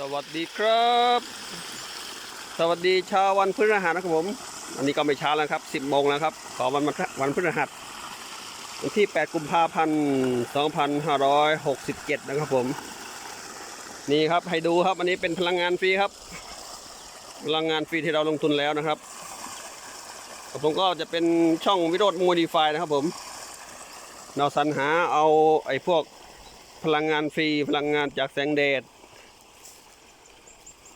สวัสดีครับ สวัสดีเช้าวันพฤหัสนะครับผม อันนี้ก็ไม่เช้าแล้วครับ 10โมงแล้วครับขอวันวันพฤหัสวันที่ 8 กุมภาพันธ์2567 นะครับผม นี่ครับให้ดูครับ อันนี้เป็นพลังงานฟรีครับ พลังงานฟรีที่เราลงทุนแล้วนะครับ ผมก็จะเป็นช่องวิโรดโมดิฟายนะครับผม เราสรรหาเอาไอ้พวกพลังงานฟรีพลังงานจากแสงแดด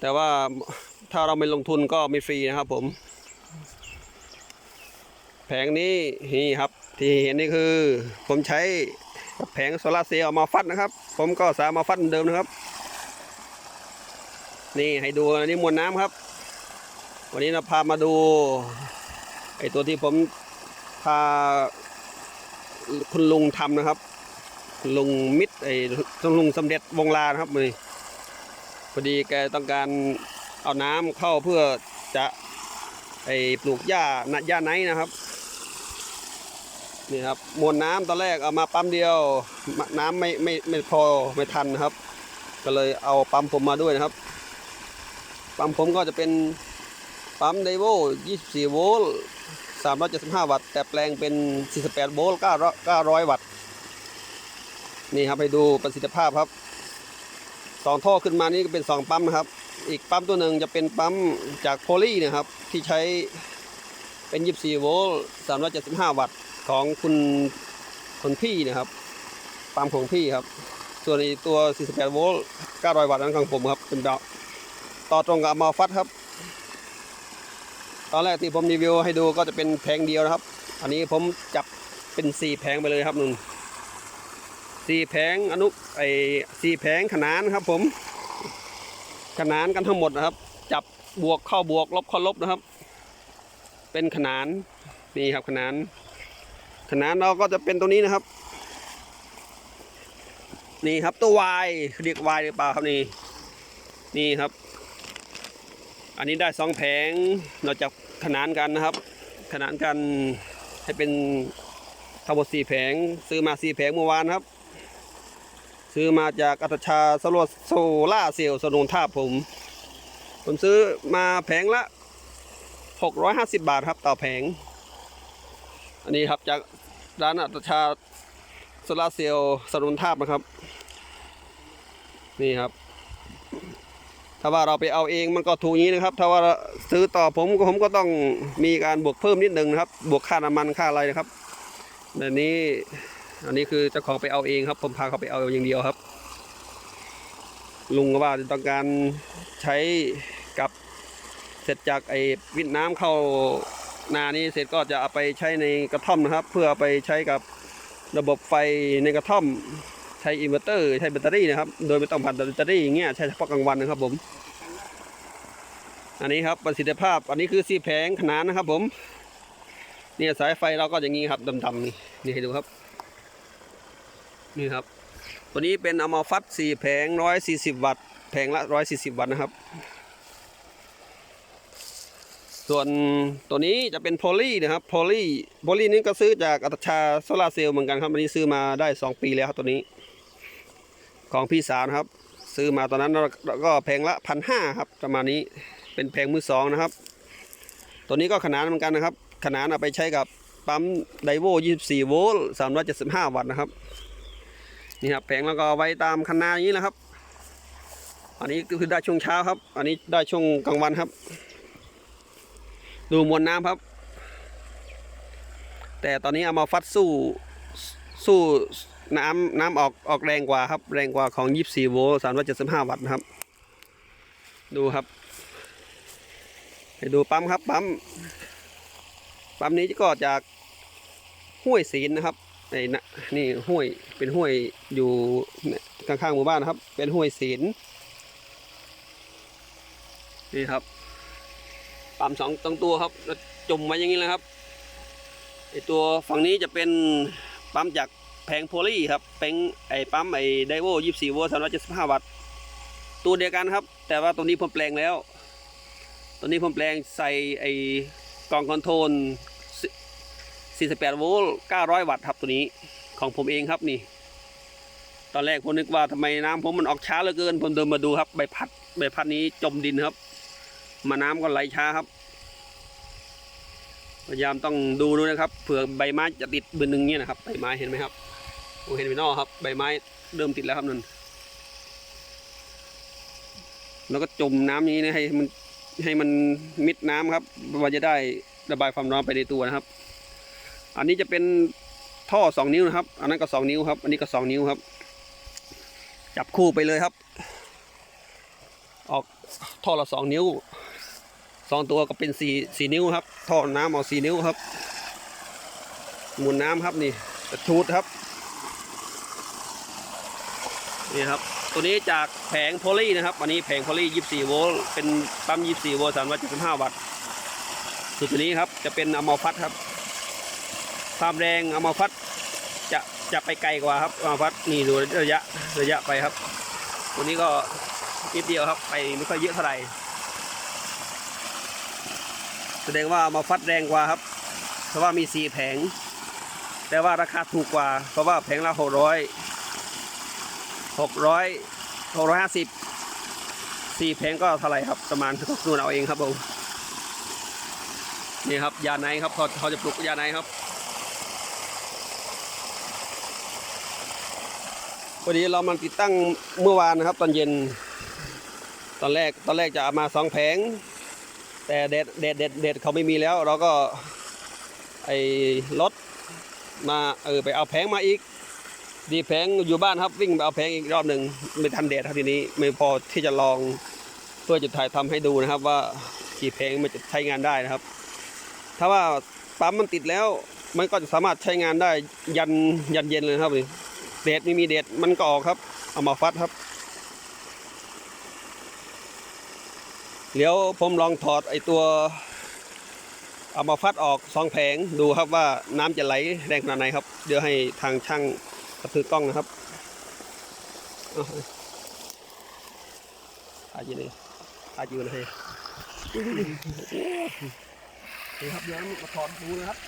แต่ว่าถ้าเราไม่ลงทุนก็ไม่ฟรีนะครับผม แผงนี้นี่ครับ ที่เห็นนี่คือ ผมใช้แผงโซลาร์เซลล์มาฟัดนะครับ ผมก็สามารถมาฟัดเหมือนเดิมนะครับ นี่ให้ดูอันนี้มวลน้ำครับ วันนี้เราพามาดูไอตัวที่ผมพาคุณลุงทำนะครับ ลุงมิตรไอลุงสำเร็จวงลานะครับมือ พอดีแกต้องการเอาน้ำเข้าเพื่อจะไอปลูกหญ้านะหญ้าไนนะครับนี่ครับมวลน้ำตอนแรกเอามาปั๊มเดียว น้ำไม่ไม่ไม่พอไม่ทันนะครับ ก็เลยเอาปั๊มผมมาด้วยนะครับ ปั๊มผมก็จะเป็นปั๊มไดโว24 โวลต์375 วัตต์ แต่แปลงเป็น 48 โวลต์900 วัตต์ นี่ครับให้ดูประสิทธิภาพครับ สองท่อขึ้นมานี่ก็เป็นสองปั๊มนะครับ อีกปั๊มตัวหนึ่งจะเป็นปั๊มจากโพลีนะครับ ที่ใช้เป็น 24 โวลต์375 วัตต์ของคุณคุณพี่นะครับ ปั๊มของพี่ครับ ส่วนอีกตัว 48 โวลต์900 วัตต์นั้นของผมครับเป็นดาวต่อตรงกับมาฟัดครับ ตอนแรกที่ผมรีวิวให้ดูก็จะเป็นแผงเดียวนะครับ อันนี้ผมจับเป็น 4 แผงไปเลยครับนุ่น สี่แผงอนุไอสี่แผงขนานครับ ผม ขนานกันทั้งหมดนะครับ จับบวกเข้าบวกลบเข้าลบนะครับ เป็นขนานนี่ครับขนาน ขนานเราก็จะเป็นตัวนี้นะครับ นี่ครับตัว Y เรียก Y หรือเปล่าครับนี่นี่ครับ อันนี้ได้สองแผงเราจะขนานกันนะครับ ขนานกันให้เป็นทั้งหมดสี่แผงซื้อมาสี่แผงเมื่อวานครับ ซื้อมาจากอัตชาสโลโซล่าเซล์สนุนท่าผม ผมซื้อมาแผงละ 650 บาทครับต่อแผง อันนี้ครับจากร้านอัตชาโซล่าเซล์สนุนท่านะครับ นี่ครับ ถ้าว่าเราไปเอาเองมันก็ถูกอย่างนี้นะครับ ถ้าว่าซื้อต่อผมผมก็ต้องมีการบวกเพิ่มนิดนึงนะครับ บวกค่าน้ำมันค่าอะไรนะครับแบบนี้ อันนี้คือเจ้าของไปเอาเองครับ ผมพาเขาไปเอาอย่างเดียวครับ ลุงก็ว่าต้องการใช้กับเสร็จจากไอ้วิทน้ำเข้านานี้เสร็จก็จะเอาไปใช้ในกระท่อมนะครับ เพื่ออไปใช้กับระบบไฟในกระท่อม ใช้อินเวอร์เตอร์ ใช้แบตเตอรี่นะครับ โดยไม่ต้องผ่านแบตเตอรี่อย่างเงี้ยใช้เฉพาะกลางวันนะครับ ผม อันนี้ครับประสิทธิภาพ อันนี้คือสีแผงขนานนะครับ ผม เนี่ยสายไฟเราก็อย่างนี้ครับดำๆนี่นี่ให้ดูครับ นี่ครับ ตัวนี้เป็นอะมาฟัดสี่แผงร้อยสี่สิบวัตต์แผงละร้อยสี่สิบวัตต์นะครับ ส่วนตัวนี้จะเป็นโพลีนะครับโพลีโพลีนี้ก็ซื้อจากอัตชาโซลาเซลล์เหมือนกันครับอันนี้ซื้อมาได้สองปีแล้วครับตัวนี้ ของพี่สาวนะครับ ซื้อมาตอนนั้นแล้วก็แผงละพันห้าครับประมาณนี้เป็นแผงมือสองนะครับ ตัวนี้ก็ขนานเหมือนกันนะครับ ขนานเอาไปใช้กับปั๊มไดโว24 โวลต์375 วัตต์นะครับ นี่ครับแผงแล้วก็ไว้ตามคันนาอย่างนี้แหละครับ อันนี้คือได้ช่วงเช้าครับ อันนี้ได้ช่วงกลางวันครับ ดูมวลน้ำครับ แต่ตอนนี้เอามาฟัดสู้สู้น้ำน้ำออกออกแรงกว่าครับ แรงกว่าของ 24 โวลต์375 วัตต์นะครับ ดูครับให้ดูปั๊มครับปั๊มปั๊มนี้ก็จากห้วยศีลนะครับ ไอ้นะนี่ห้วยเป็นห้วยอยู่ข้างๆหมู่บ้านนะครับ เป็นห้วยศีลนี่ครับปั๊มสองตรงตัวครับแล้วจุ่มไว้อย่างนี้เลยครับไอตัวฝั่งนี้จะเป็นปั๊มจากแผงโพลีครับเป็นไอปั๊มไอไดโวยี่สี่โวลต์สามร้อยเจ็ดสิบห้าวัตต์ตัวเดียวกันครับ แต่ว่าตัวนี้ผมแปลงแล้ว ตัวนี้ผมแปลงใส่ไอกล่องคอนโทรล 48 โวลต์ 900 วัตต์ครับตัวนี้ของผมเองครับนี่ ตอนแรกผมนึกว่าทำไมน้ำผมมันออกช้าเหลือเกิน ผมเดินมาดูครับใบพัดใบพัดนี้จมดินครับ มาน้ำก็ไหลช้าครับ พยายามต้องดูด้วยนะครับ เผื่อใบไม้จะติดบืนหนึ่งเนี่ยนะครับใบไม้เห็นไหมครับโอ้เห็นไหมนอกครับใบไม้เริ่มติดแล้วครับนั่นแล้วก็จมน้ำอย่านี้นะให้มันให้มันมิดน้ำครับว่าจะได้ระบายความร้อนไปในตัวนะครับ อันนี้จะเป็นท่อสองนิ้วนะครับ อันนั้นก็สองนิ้วครับ อันนี้ก็สองนิ้วครับ จับคู่ไปเลยครับ ออกท่อละสองนิ้วสองตัวก็เป็นสี่สี่นิ้วครับ ท่อน้ำเอาสี่นิ้วครับ หมุนน้ำครับนี่ชูดครับนี่ครับ ตัวนี้จากแผงโพลีนะครับ อันนี้แผงโพลี24 โวลต์เป็นปั๊ม 24 โวลต์375วัตต์ส่วนตัวนี้ครับจะเป็นอะมอฟัตครับ ความแรงเอะมอฟัตจะจะไปไกลกว่าครับอะมอฟัตนี่ดูระยะระยะไปครับตัวนี้ก็นิดเดียวครับไปไม่ค่อยเยอะเท่าไหร่แสดงว่ามาฟัดแรงกว่าครับ เพราะว่ามีสี่แผง แต่ว่าราคาถูกกว่า เพราะว่าแผงละหกร้อยหกร้อยหกร้อยห้าสิบสี่แผงก็เท่าไหร่ครับประมาณก็คูเอาเองครับผมนี่ครับยาไนครับเขาเขาจะปลุกยาไนครับ พอดีเรามันติดตั้งเมื่อวานนะครับ ตอนเย็น ตอนแรกตอนแรกจะเอามาสองแผง แต่เด็ดเด็ดเด็ดเด็ดเขาไม่มีแล้ว เราก็ไอ้รถมาเออไปเอาแผงมาอีก ดีแผงอยู่บ้านครับวิ่งไปเอาแผงอีกรอบหนึ่งไม่ทันเด็ดครับทีนี้ไม่พอที่จะลองเพื่อจะถ่ายทำให้ดูนะครับ ว่ากี่แผงมันจะใช้งานได้นะครับ ถ้าว่าปั๊มมันติดแล้ว มันก็จะสามารถใช้งานได้ยันยันเย็นเลยครับนี่ เด็ดไม่มีเด็ดมันก็ออกครับ เอามาฟัดครับ เดี๋ยวผมลองถอดไอตัวเอามาฟัดออกสองแผงดูครับว่าน้ำจะไหลแรงขนาดไหนครับ เดี๋ยวให้ทางช่างกระถือกล้องนะครับอาอาจีเลยอาจีเลยนี่ครับเดี๋ยวมาถอดดูนะครับ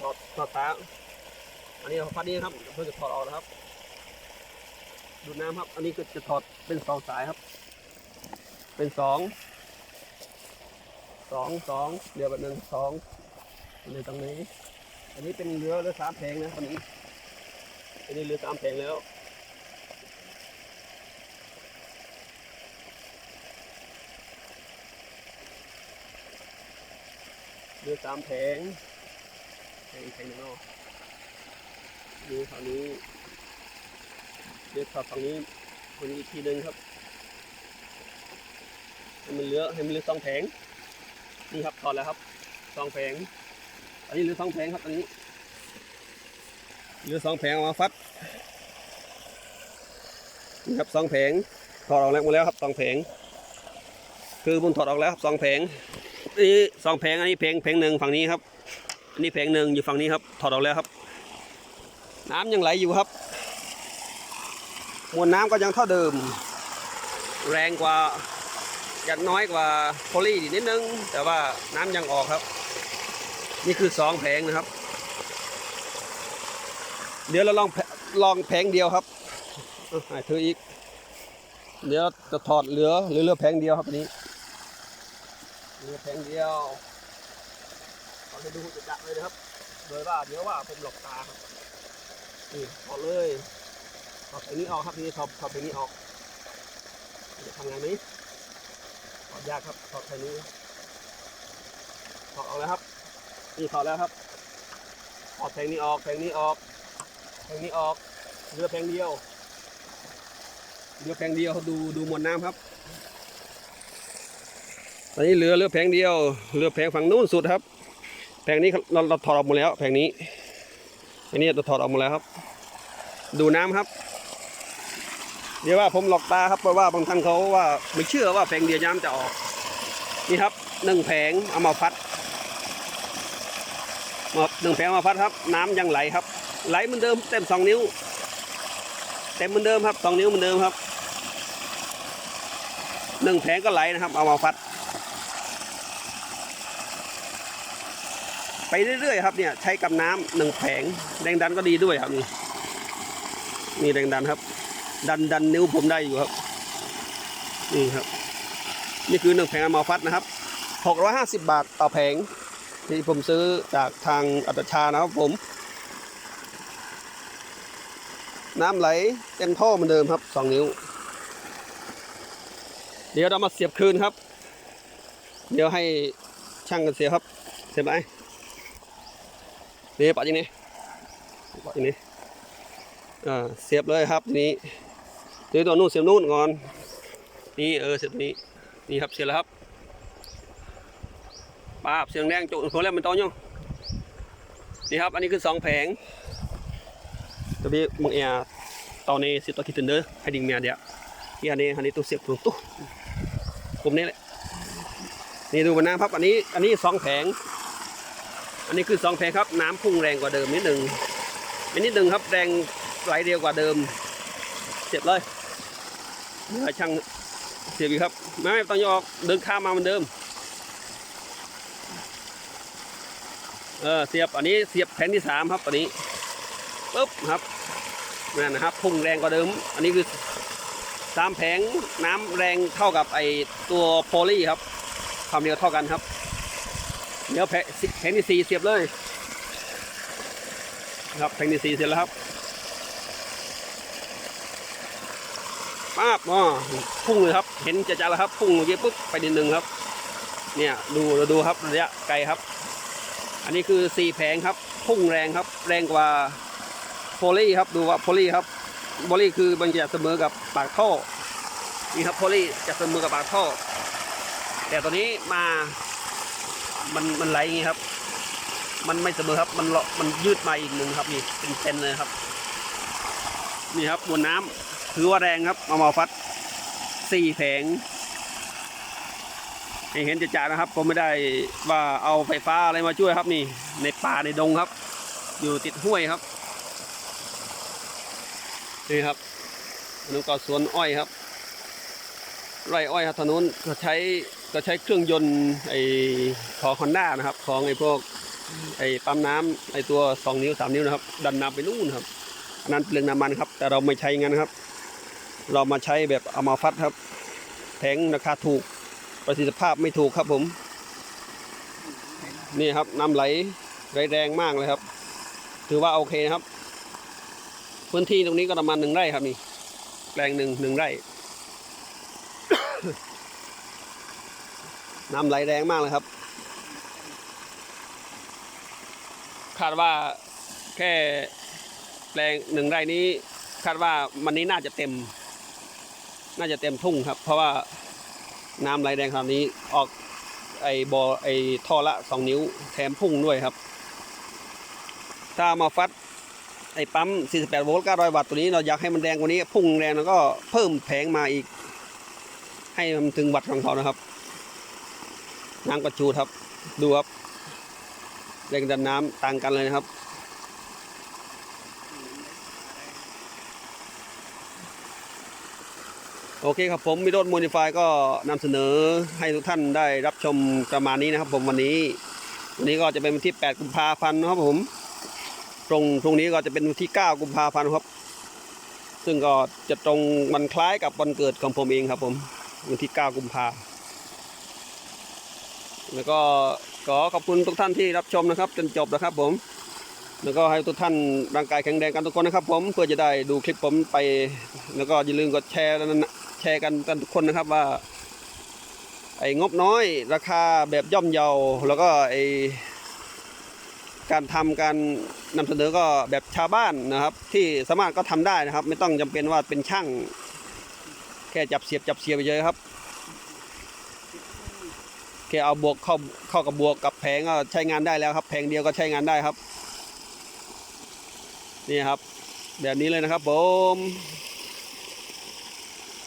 ถอดถอดตาอันนี้พัดนี้ครับเพื่อจะถอดออกนะครับ ดูน้ำครับ อันนี้ก็จะถอดเป็นสองสายครับ เป็นสองสองสองเดี๋ยวแบบหนึ่งสองอันตรงนี้ อันนี้เป็นเรือเรือสามแผงนะตอนนี้ อันนี้เรือสามแผงแล้วเรือสามแผง งแข่งนอกดูฝั่งนี้เดี๋ยวถอดฝั่งนี้คนนี้อีกทีหนึ่งครับให้มันเหลือให้มันเหลือสองแผงนี่ครับถอดแล้วครับสองแผงอันนี้เหลือสองแผงครับอันนี้เหลือสองแผงเอามาฟัดนี่ครับสองแผงถอดออกแล้วหมดแล้วครับสองแผง คือบุญถอดออกแล้วครับสองแผงนี่สองแผงอันนี้แผงแผงหนึ่งฝั่งนี้ครับ อันนี้แผงหนึ่งอยู่ฝั่งนี้ครับ ถอดออกแล้วครับ น้ำยังไหลอยู่ครับ มวลน้ำก็ยังเท่าเดิม แรงกว่ายัดน้อยกว่าโพลีนิดนึง แต่ว่าน้ำยังออกครับ นี่คือสองแผงนะครับ เดี๋ยวเราลองลองแผงเดียวครับอให้เธออีก เดี๋ยวจะถอดเหลือเหลือแผงเดียวครับนี้เหลือแผงเดียว เอาไปดูจะจักเลยนะครับ โดยว่าเดี๋ยวว่าผมหลอกตาครับนี่ถอดเลยถอดเพลงนี้ออกครับนี้ถอดถอดเพลงนี้ออกจะทำไงไหมถอดยากครับถอดเพลงนี้ถอดออกแล้วครับ นี่ถอดแล้วครับถอดเพลงนี้ออกเพลงนี้ออกเพลงนี้ออกเหลือเพงเดียวเหลือเพงเดียวดูดูมวลน้ำครับตอนนี้เหลือเหลือแผงเดียวเหลือแผงฝั่งนู้นสุดครับ แผงนี้เราเราถอดออกหมดแล้วแผงนี้อันนี้เราถอดออกหมดแล้วครับ ดูน้ำครับ เดี๋ยวว่าผมหลอกตาครับเพราะว่าบางท่านเขาว่าไม่เชื่อว่าแผงเดียวย้ำจะออก นี่ครับหนึ่งแผงเอามาพัดมาหนึ่งแผงเอามาพัดครับ น้ำยังไหลครับ ไหลเหมือนเดิมเต็มสองนิ้วเต็มเหมือนเดิมครับสองนิ้วเหมือนเดิมครับหนึ่งแผงก็ไหลนะครับ เอามาพัด ไปเรื่อยๆครับเนี่ยใช้กับน้ำหนึ่งแผงแรงดันก็ดีด้วยครับนี่นี่แรงดันครับ ดันดันนิ้วผมได้อยู่ครับนี่ครับ นี่คือหนึ่งแผงอะมาฟัดนะครับหกร้อยห้าสิบบาทต่อแผงที่ผมซื้อจากทางอัตชานะครับผม น้ำไหลเต็มท่อเหมือนเดิมครับสองนิ้ว เดี๋ยวเรามาเสียบคืนครับ เดี๋ยวให้ช่างกันเสียบครับ เสียบไหม นี่ปัดอย่างนี้ปัดอย่างนี้อ่าเสียบเลยครับทีนี้ตัวนู้นเสียบนู้นก่อนนี่เออเสียบนี้นี่ครับเสียบแล้วครับปาบเสียงแดงจุดคนแรกมันต้อยังนี่ครับอันนี้คือสองแผงตัวนี้มึงเอียตอนนี้สิตัวคิดถึงเด้อให้ดิ่งเมียเดียวนี่อันนี้อันนี้ตัวเสียบตัวตู้ผมนี่แหละนี่ดูมันนะครับอันนี้อันนี้สองแผง อันนี้คือสองแผงครับ น้ำพุ่งแรงกว่าเดิมนิดหนึ่งไม่นิดหนึ่งครับแรงไหลเร็วกว่าเดิมเสียบเลยเดี๋ยวช่างเสียบอีกครับไม่ไม่ต้องยกออกเดินข้ามมาเหมือนเดิมเออเสียบอันนี้เสียบแผ่นที่สามครับอันนี้ปุ๊บครับนั่นนะครับพุ่งแรงกว่าเดิม อันนี้คือสามแผงน้ำแรงเท่ากับไอตัวโพลีครับ ความเร็วเท่ากันครับ เดี๋ยวแผงแผงที่สี่เสียบเลยครับแผงที่สี่เสร็จแล้วครับป้าบอ๋อพุ่งเลยครับ เห็นจะจะแล้วครับ พุ่งเมื่อกี้ปุ๊บไปนิดนึงครับ เนี่ยดูเราดูครับระยะไกลครับ อันนี้คือสี่แผงครับ พุ่งแรงครับ แรงกว่าโพลีครับดูว่าโพลีครับโพลีคือมันจะเสมอกับปากท่อนี่ครับโพลีจะเสมอกับปากท่อ แต่ตัวนี้มา มันมันไหลอย่างนี้ครับ มันไม่เสมอครับ มันเลาะมันยืดมาอีกหนึ่งครับนี่เป็นเซนเลยครับ นี่ครับมวลน้ำถือว่าแรงครับมามาฟัดสี่แผงเห็นจะจ่านะครับผมไม่ได้ว่าเอาไฟฟ้าอะไรมาช่วยครับนี่ ในป่าในดงครับ อยู่ติดห้วยครับนี่ครับนนู้นก็สวนอ้อยครับไร่อ้อยครับถนนก็ใช้ ก็ใช้เครื่องยนต์ไอของฮอนด้านะครับ ของไอพวกไอปั๊มน้ำไอตัวสองนิ้วสามนิ้วนะครับ ดันน้ำไปนู่นครับอันนั้นเปลืองน้ำมันครับ แต่เราไม่ใช้งั้นครับ เรามาใช้แบบเอามาฟัดครับแผงราคาถูกประสิทธิภาพไม่ถูกครับผม นี่ครับน้ำไหลไหลแรงมากเลยครับ ถือว่าโอเคนะครับ พื้นที่ตรงนี้ก็ประมาณหนึ่งไร่ครับนี่แปลงหนึ่งหนึ่งไร่ น้ำไหลแรงมากเลยครับ คาดว่าแค่แปลงหนึ่งไร่นี้ คาดว่ามันนี้น่าจะเต็ม น่าจะเต็มทุ่งครับ เพราะว่าน้ำไหลแรงขนาดนี้ออกไอ้บอไอ้ท่อละสองนิ้วแถมพุ่งด้วยครับ ถ้ามาฟัดไอ้ปั๊ม 48 โวลต์ 900 วัตต์ตัวนี้เราอยากให้มันแรงกว่านี้ พุ่งแรงแล้วก็เพิ่มแผงมาอีก ให้มันถึงวัตต์ของเขานะครับ น้ำกระชูดครับ ดูครับแรงดันน้ำต่างกันเลยนะครับ โอเคครับผมมิโรดมูนิฟายก็นำเสนอให้ทุกท่านได้รับชมประมาณนี้นะครับ ผมวันนี้ วันนี้ก็จะเป็นวันที่ 8 กุมภาพันธ์นะครับผมตรงตรงนี้ก็จะเป็นวันที่ 9 กุมภาพันธ์ครับซึ่งก็จะตรงวันคล้ายกับวันเกิดของผมเองครับผมวันที่ 9 กุมภาพันธ์ แล้วก็ขอขอบคุณทุกท่านที่รับชมนะครับ จนจบนะครับผม แล้วก็ให้ทุกท่านร่างกายแข็งแรงกันทุกคนนะครับผมเพื่อจะได้ดูคลิปผมไป แล้วก็อย่าลืมกดแชร์นะแชร์กันกันทุกคนนะครับว่า ไอ้งบน้อยราคาแบบย่อมเยา แล้วก็ไอ้การทำการนำเสนอก็แบบชาวบ้านนะครับ ที่สามารถก็ทำได้นะครับ ไม่ต้องจำเป็นว่าเป็นช่าง แค่จับเสียบจับเสียบไปเยอะครับ แค่เอาบวกเข้าเข้ากับบวกกับแผงก็ใช้งานได้แล้วครับ แผงเดียวก็ใช้งานได้ครับ นี่ครับ แบบนี้เลยนะครับผม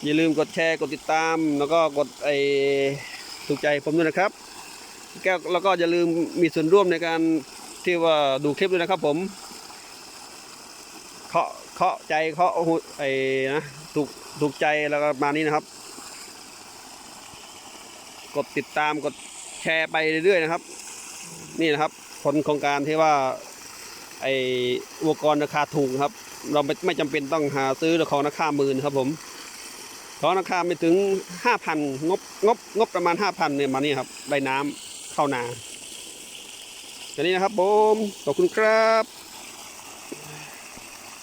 อย่าลืมกดแชร์กดติดตาม แล้วก็กดไอถูกใจผมด้วยนะครับแกแล้วก็อย่าลืมมีส่วนร่วมในการที่ว่าดูคลิปด้วยนะครับ ผมเคาะเคาะใจเคาะไอ้นะถูกถูกใจแล้วก็มานี้นะครับ ดติดตามกดแชร์ไปเรื่อยๆนะครับ นี่นะครับ ผลของการที่ว่าไออุปกรณ์ราคาถูกครับ เราไม่ไม่จำเป็นต้องหาซื้อของราคาหมื่นครับผมของราคาไม่ถึงห้าพันงบงบงบประมาณห้าพันเนี่ยมานี่ครับได้น้ำเข้านาแค่นี้นะครับผมขอบคุณครับ